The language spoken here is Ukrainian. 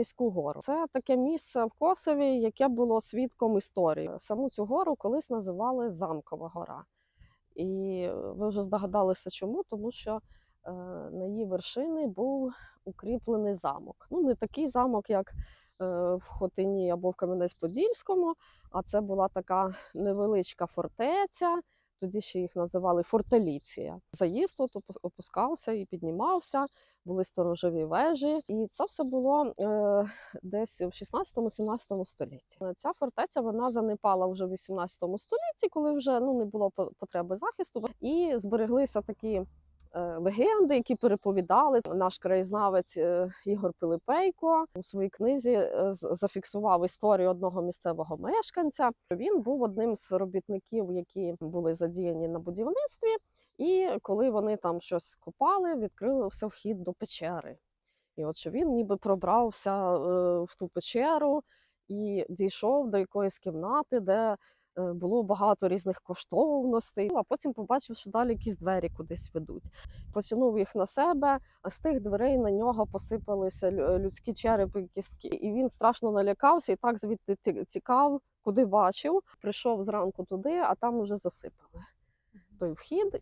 міську гору. Це таке місце в Косові, яке було свідком історії. Саму цю гору колись називали Замкова гора. І ви вже здогадалися, чому? Тому що е, на її вершині був укріплений замок. Ну, не такий замок, як е, в Хотині або в Кам'янець-Подільському, а це була така невеличка фортеця. Тоді ще їх називали фортеліція. Заїзд тут опускався і піднімався, були сторожові вежі, і це все було е, десь в 16-17 столітті. Ця фортеця вона занепала вже в 18 столітті, коли вже ну не було потреби захисту, і збереглися такі. Е, Легенди, які переповідали наш краєзнавець е, Ігор Пилипейко у своїй книзі е, зафіксував історію одного місцевого мешканця. Він був одним з робітників, які були задіяні на будівництві. І коли вони там щось копали, відкрився вхід до печери. І от що він ніби пробрався в ту печеру і дійшов до якоїсь кімнати, де було багато різних коштовностей. А потім побачив, що далі якісь двері кудись ведуть. Потягнув їх на себе, а з тих дверей на нього посипалися людські черепи і кістки. І він страшно налякався і так звідти цікав, куди бачив. Прийшов зранку туди, а там уже засипали той вхід.